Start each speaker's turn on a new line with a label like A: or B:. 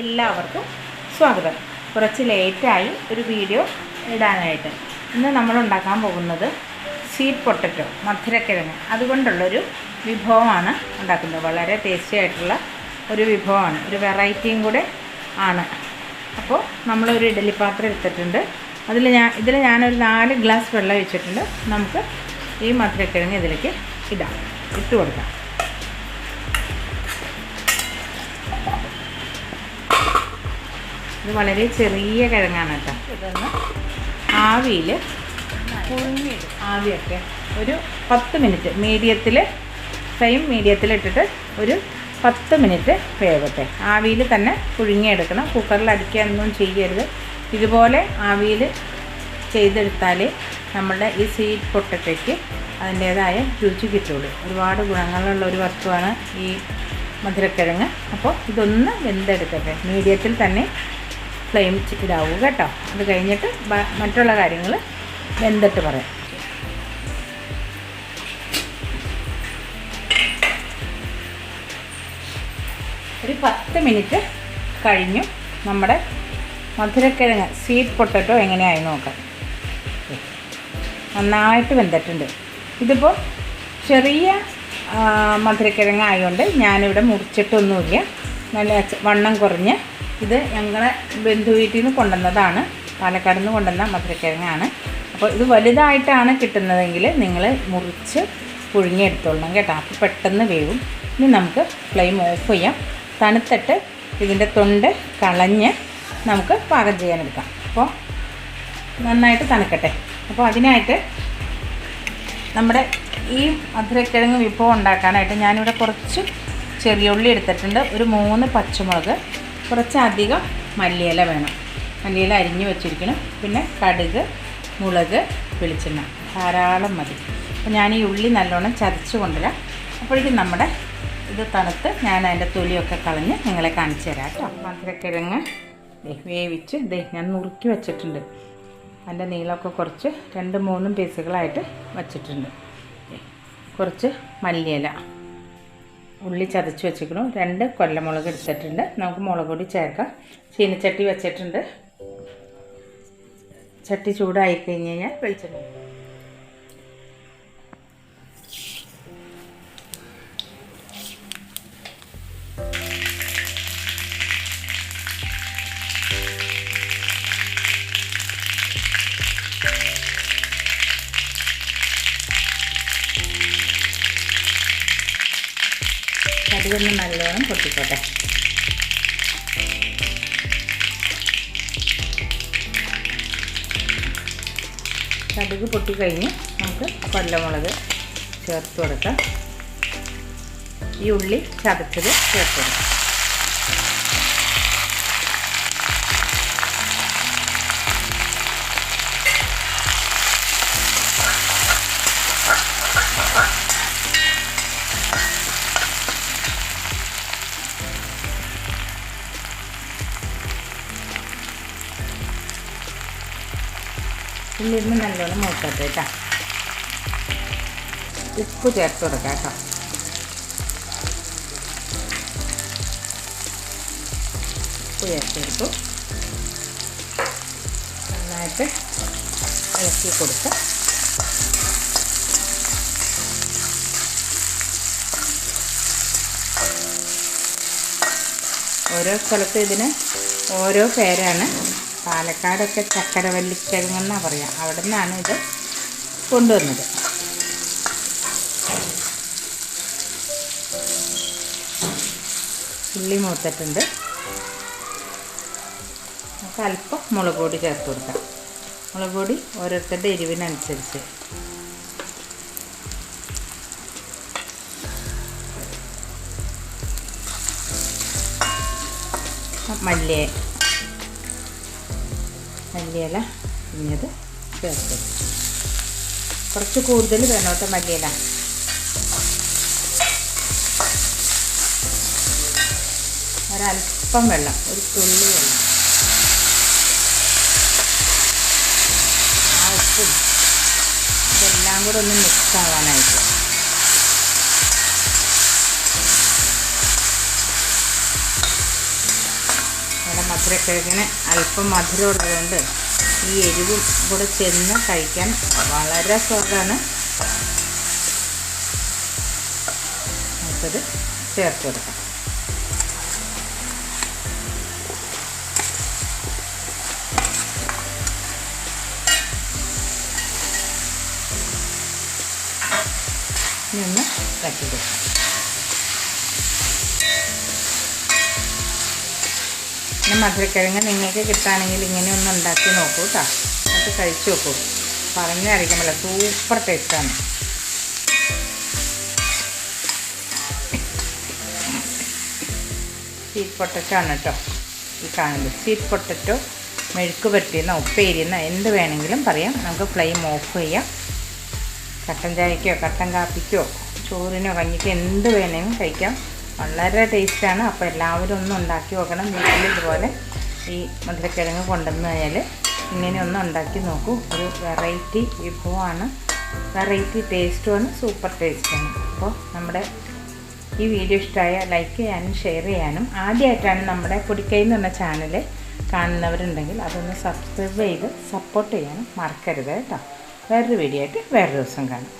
A: എല്ലാവർക്കും സ്വാഗതം. കുറച്ച് ലേറ്റായി ഒരു വീഡിയോ ഇടാനായിട്ട്. ഇന്ന് നമ്മൾ ഉണ്ടാക്കാൻ പോകുന്നത് സ്വീറ്റ് പൊട്ടറ്റോ മധുരക്കിഴങ്ങ്. അതുകൊണ്ടുള്ളൊരു വിഭവമാണ് ഉണ്ടാക്കുന്നത്. വളരെ ടേസ്റ്റി ആയിട്ടുള്ള ഒരു വിഭവമാണ്. ഒരു വെറൈറ്റിയും കൂടെ ആണ്. അപ്പോൾ നമ്മളൊരു ഇഡലി പാത്രം എടുത്തിട്ടുണ്ട്. അതിൽ ഞാൻ ഇതിൽ ഞാനൊരു നാല് ഗ്ലാസ് വെള്ളം വെച്ചിട്ടുണ്ട് നമുക്ക് ഈ മധുരക്കിഴങ്ങ് ഇതിലേക്ക് ഇടാം. ഇട്ട് കൊടുക്കാം ഇത് വളരെ ചെറിയ കിഴങ്ങാണ് കേട്ടോ. ആവിയിൽ ആവിയൊക്കെ ഒരു പത്ത് മിനിറ്റ് മീഡിയത്തിൽ ഫ്ലെയിം മീഡിയത്തിലിട്ടിട്ട് ഒരു പത്ത് മിനിറ്റ് വേവട്ടെ. ആവിയിൽ തന്നെ പുഴുങ്ങിയെടുക്കണം. കുക്കറിൽ അടിക്കാനൊന്നും ചെയ്യരുത്. ഇതുപോലെ ആവിയിൽ ചെയ്തെടുത്താൽ നമ്മുടെ ഈ സ്വീറ്റ് പൊട്ടറ്റയ്ക്ക് അതിന്റേതായ രുചി കിട്ടുള്ളൂ. ഒരുപാട് ഗുണങ്ങളുള്ള ഒരു വസ്തുവാണ് ഈ മധുരക്കിഴങ്ങ്. അപ്പോൾ ഇതൊന്ന് വെന്തെടുക്കട്ടെ. മീഡിയത്തിൽ തന്നെ ഫ്ലെയിം ഇടാവൂ കേട്ടോ. അത് കഴിഞ്ഞിട്ട് മറ്റുള്ള കാര്യങ്ങൾ വെന്തിട്ട് പറയാം. ഒരു പത്ത് മിനിറ്റ് കഴിഞ്ഞു നമ്മുടെ മധുരക്കിഴങ്ങ് സ്വീറ്റ് പൊട്ടറ്റോ എങ്ങനെയായി നോക്കാം. നന്നായിട്ട് വെന്തിട്ടുണ്ട്. ഇതിപ്പോൾ ചെറിയ മധുരക്കിഴങ്ങ് ആയതുകൊണ്ട് ഞാനിവിടെ മുറിച്ചിട്ടൊന്നുമില്ല. നല്ല വണ്ണം കുറഞ്ഞ് ഇത് ഞങ്ങളെ ബന്ധു വീട്ടിൽ നിന്ന് കൊണ്ടുവന്നതാണ്. പാലക്കാട് നിന്ന് കൊണ്ടുവന്ന മധുരക്കിഴങ്ങാണ്. അപ്പോൾ ഇത് വലുതായിട്ടാണ് കിട്ടുന്നതെങ്കിൽ നിങ്ങൾ മുറിച്ച് പുഴുങ്ങിയെടുത്തോളണം കേട്ടോ. അപ്പോൾ പെട്ടെന്ന് വേവും. ഇനി നമുക്ക് ഫ്ലെയിം ഓഫ് ചെയ്യാം. തണുത്തിട്ട് ഇതിന്റെ തൊണ്ട് കളഞ്ഞ് നമുക്ക് പാകം ചെയ്യാനെടുക്കാം. അപ്പോൾ നന്നായിട്ട് തണുക്കട്ടെ. അപ്പോൾ അതിനായിട്ട് നമ്മുടെ ഈ മധുരക്കിഴങ്ങ് വിഭവം ഉണ്ടാക്കാനായിട്ട് ഞാനിവിടെ കുറച്ച് ചെറിയ ഉള്ളി എടുത്തിട്ടുണ്ട്. ഒരു മൂന്ന് പച്ചമുളക് കുറച്ചധികം മല്ലിയില വേണം. മല്ലിയില അരിഞ്ഞ് വെച്ചിരിക്കണം. പിന്നെ കടുക് മുളക് വെളിച്ചെണ്ണ. ധാരാളം മതി. അപ്പോൾ ഞാൻ ഈ ഉള്ളി നല്ലോണം ചതച്ച് കൊണ്ടുവരാം. അപ്പോഴേക്കും നമ്മുടെ ഇത് തണുത്ത് ഞാൻ അതിന്റെ തൊലിയൊക്കെ കളഞ്ഞ് നിങ്ങളെ കാണിച്ചു തരാം കേട്ടോ. മധുരക്കിഴങ്ങ് വേവിച്ച് ദേ ഞാൻ നുറുക്കി വെച്ചിട്ടുണ്ട്. അതിന്റെ നീളമൊക്കെ കുറച്ച് രണ്ട് മൂന്നും പീസുകളായിട്ട് വച്ചിട്ടുണ്ട്. കുറച്ച് മല്ലിയില. ഉള്ളി ചതച്ച് വെച്ചിരിക്കണം രണ്ട് കൊല്ലമുളക് എടുത്തിട്ടുണ്ട്. നമുക്ക് മുളക് പൊടി ചേർക്കാം. ചീനച്ചട്ടി വെച്ചിട്ടുണ്ട്. ചട്ടി ചൂടായി കഴിഞ്ഞ് കഴിഞ്ഞാൽ വെളിച്ചെണ്ണ കടുകൊന്ന് നല്ലോണം പൊട്ടിക്കോട്ടെ. കടുക് പൊട്ടിക്കഴിഞ്ഞ് നമുക്ക് കൊല്ലമുളക് ചേർത്ത് കൊടുക്കാം. ഈ ഉള്ളി ചതച്ചത് ചേർത്ത് കൊടുക്കാം. ഉള്ളിരുന്ന് നല്ലോണം മൂക്കട്ടെ കേട്ടോ ഉപ്പ് ചേർത്ത് കൊടുക്കാം കേട്ടോ. ഉപ്പ് ചേർത്ത് കൊടുത്തു. നന്നായിട്ട് ഇളക്കി കൊടുക്കാം ഓരോ സ്ഥലത്ത് ഇതിന് ഓരോ പേരാണ്. പാലക്കാടൊക്കെ ചക്കരവല്ലിക്കിഴങ്ങെന്നാണ് പറയുക അവിടെ നിന്നാണ് ഇത് കൊണ്ടുവന്നത്. ഉള്ളി മൂത്തിട്ടുണ്ട്. നമുക്ക് അല്പം മുളക് പൊടി ചേർത്ത് കൊടുക്കാം. മുളക് പൊടി ഓരോരുത്തരുടെ എരിവിനനുസരിച്ച്. മല്ലി മല്ലിയില ഇഞ്ഞത് ചേർത്ത്. കുറച്ച് കൂടുതൽ വേണം കേട്ടോ മല്ലിയില. ഒരല്പം വെള്ളം ഒരു തുള്ളി വെള്ളം. ആ ഉപ്പും ഇതെല്ലാം കൂടെ ഒന്ന് മിക്സ് ആവാനായിട്ട്. മധുരക്കിഴങ്ങിന് അല്പം മധുരം ഉള്ളതുകൊണ്ട് ഈ എരിവും കൂടെ ചെന്ന് കഴിക്കാൻ വളരെ സ്വാദാണ് നമുക്കത് ചേർത്ത് കൊടുക്കാം. നിന്ന് കട്ടി കൊടുക്കാം. പിന്നെ മധുരക്കിഴങ്ങ് നിങ്ങൾക്ക് കിട്ടുകയാണെങ്കിൽ ഇങ്ങനെ ഒന്ന് ഉണ്ടാക്കി നോക്കൂ കേട്ടോ എന്നിട്ട് കഴിച്ചു നോക്കൂ. പറഞ്ഞറിയിക്കുമല്ലോ സൂപ്പർ ടേസ്റ്റാണ്. സ്വീറ്റ് പൊട്ടറ്റോ ആണ് കേട്ടോ ഈ കാണുന്നത്. സ്വീറ്റ് പൊട്ടറ്റോ മെഴുക്ക് പറ്റിയെന്ന ഉപ്പേരിയെന്ന എന്ത് വേണമെങ്കിലും പറയാം. നമുക്ക് ഫ്ലെയിം ഓഫ് ചെയ്യാം. കട്ടൻ ചായക്കോ കട്ടൻ കാപ്പിക്കോ ചോറിനോ കഞ്ഞിക്കോ എന്ത് വേണമെങ്കിലും കഴിക്കാം. വളരെ ടേസ്റ്റാണ്. അപ്പോൾ എല്ലാവരും ഒന്ന് ഉണ്ടാക്കി നോക്കണം വീട്ടിൽ ഇതുപോലെ ഈ മധുരക്കിഴങ്ങ് കൊണ്ടുവന്ന് കഴിഞ്ഞാൽ ഇങ്ങനെ ഒന്ന് ഉണ്ടാക്കി നോക്കൂ. ഒരു വെറൈറ്റി വിഭവമാണ്. വെറൈറ്റി ടേസ്റ്റുമാണ്. സൂപ്പർ ടേസ്റ്റാണ്. അപ്പോൾ നമ്മുടെ ഈ വീഡിയോ ഇഷ്ടമായ ലൈക്ക് ചെയ്യാനും ഷെയർ ചെയ്യാനും ആദ്യമായിട്ടാണ് നമ്മുടെ പൊടിക്കൈ എന്ന് പറഞ്ഞ ചാനൽ കാണുന്നവരുണ്ടെങ്കിൽ അതൊന്ന് സബ്സ്ക്രൈബ് ചെയ്ത് സപ്പോർട്ട് ചെയ്യാനും മറക്കരുത് കേട്ടോ. വേറൊരു വീഡിയോ ആയിട്ട് വേറൊരു ദിവസം കാണാം.